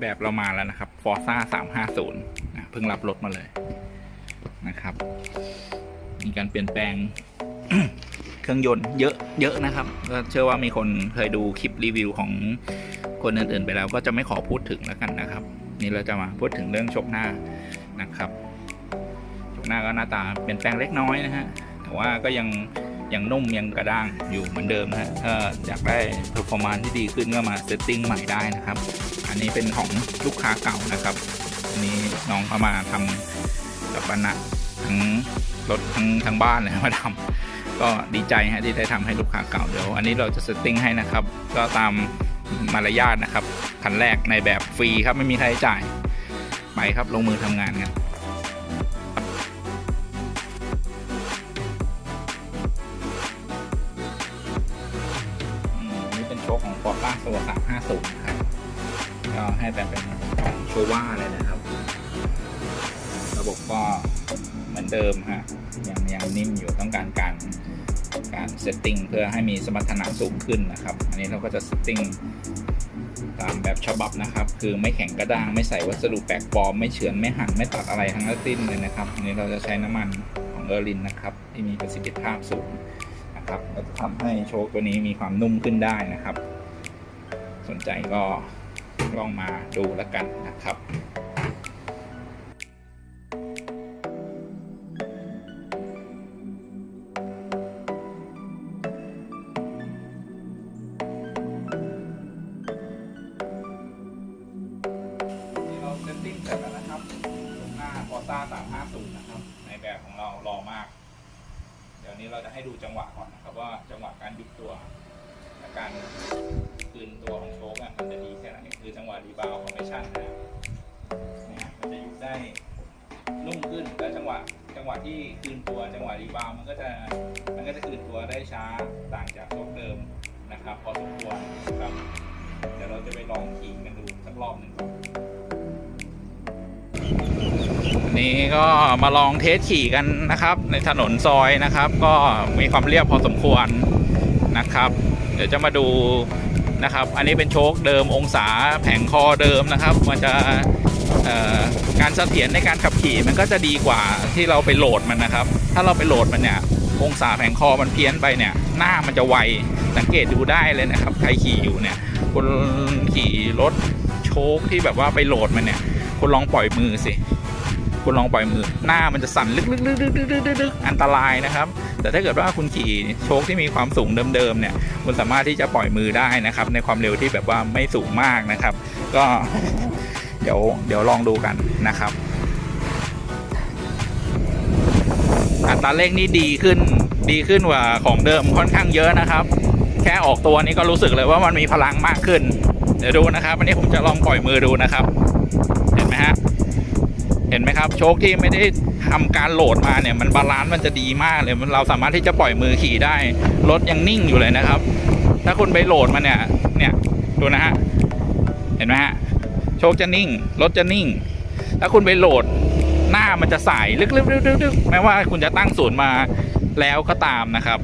แบบเรามาแล้วนะครับ Forza 350นะเพิ่งรับรถมาเลยนะครับ มีการเปลี่ยนแปลงเครื่องยนต์เยอะเยอะนะครับก็เชื่อว่ามีคนเคยดูคลิปรีวิวของคนอื่นๆไปแล้วก็จะไม่ขอพูดถึงแล้วกันนะครับ นี่เราจะมาพูดถึงเรื่องชกหน้านะครับชกหน้าก็หน้าตาเปลี่ยนแปลงเล็กน้อยนะฮะแต่ว่าก็ยังยังนุ่มยังกระด้างอยู่เหมือนเดิมนะฮะถ้าอยากได้ performance ที่ดีขึ้นก็มาเซตติ้งใหม่ได้นะครับ อันนี้เป็นของลูกค้าเก่านะครับ อันนี้น้องเขามาทำกับบรรณะทั้งรถทั้งทั้งบ้านเลยมาทำก็ดีใจฮะที่ได้ทำให้ลูกค้าเก่าเดี๋ยว อันนี้เราจะเซตติ้งให้นะครับ ก็ตามมารยาทนะครับคันแรกในแบบฟรีครับไม่มีค่าใช้จ่ายไปครับลงมือทำงานกันอันนี่เป็นโชคของ f o r ต้าตัว350นะครับ ก็ให้แบบเป็นของโชว่าเลยนะครับ ระบบก็เหมือนเดิมฮะยังยังนิ่มอยู่ต้องการการการเซตติ้งเพื่อให้มีสมรรถนะสูงขึ้นนะครับ อันนี้เราก็จะเซตติ้งตามแบบฉบับนะครับ คือไม่แข็งกระด้างไม่ใส่วัสดุแปลกปลอมไม่เฉือนไม่หั่นไม่ตัดอะไรทั้งสิ้นเลยนะครับ อันนี้เราจะใช้น้ำมันของเออร์ลินนะครับ ที่มีประสิทธิภาพสูงนะครับก็จะทำให้โชคตัวนี้มีความนุ่มขึ้นได้นะครับ สนใจก็ ลองมาดูแล้วกันนะครับที่เราเซตติ้งเสร็จแล้วนะครับตรงหน้า Forza 350 นะครับ ในแบบของเรารอมาก เดี๋ยวนี้เราจะให้ดูจังหวะก่อนนะครับว่าจังหวะการยุบตัว การคืนตัวของโชคอะมันจะดีแค่ไหนคือจังหวะรีบาวคอมเพชันนะมันจะยุบได้นุ่มขึ้นและจังหวะจังหวะที่คืนตัวจังหวะรีบาวมันก็จะมันก็จะคืนตัวได้ช้าต่างจากโชคเดิมนะครับพอสมควรครับเดี๋ยวเราจะไปลองขี่กันดูสักรอบหนึ่งก่อนนี้ก็มาลองเทสขี่กันนะครับ ในถนนซอยนะครับ ก็มีความเรียบพอสมควรนะครับ เดี๋ยวจะมาดูนะครับ อันนี้เป็นโชคเดิมองศาแผงคอเดิมนะครับ มันจะการเสถียรในการขับขี่มันก็จะดีกว่าที่เราไปโหลดมันนะครับ ถ้าเราไปโหลดมันเนี่ยองศาแผงคอมันเพี้ยนไปเนี่ย หน้ามันจะไวสังเกตดูได้เลยนะครับใครขี่อยู่เนี่ยคุณขี่รถโชคที่แบบว่าไปโหลดมันเนี่ยคุณลองปล่อยมือสิ คุณลองปล่อยมือหน้ามันจะสั่นลึกๆๆๆๆๆอันตรายนะครับ แต่ถ้าเกิดว่าคุณขี่โชคที่มีความสูงเดิมๆเนี่ยคุณสามารถที่จะปล่อยมือได้นะครับ ในความเร็วที่แบบว่าไม่สูงมากนะครับ ก็เดี๋ยวเดี๋ยวลองดูกันนะครับอัตราเร่งนี่ดีขึ้นดีขึ้นกว่าของเดิมค่อนข้างเยอะนะครับ แค่ออกตัวนี้ก็รู้สึกเลยว่ามันมีพลังมากขึ้น เดี๋ยวดูนะครับอันนี้ผมจะลองปล่อยมือดูนะครับ เห็นไหมฮะ เห็นไหมครับ โชคที่ไม่ได้ทำการโหลดมาเนี่ย มันบาลานซ์มันจะดีมากเลยมันเราสามารถที่จะปล่อยมือขี่ได้ รถยังนิ่งอยู่เลยนะครับ ถ้าคุณไปโหลดมาเนี่ย เนี่ยดูนะฮะ เห็นไหมฮะ โชคจะนิ่ง รถจะนิ่ง ถ้าคุณไปโหลดหน้ามันจะสายลึกๆๆๆๆแม้ว่าคุณจะตั้งศูนย์มาแล้วก็ตามนะครับ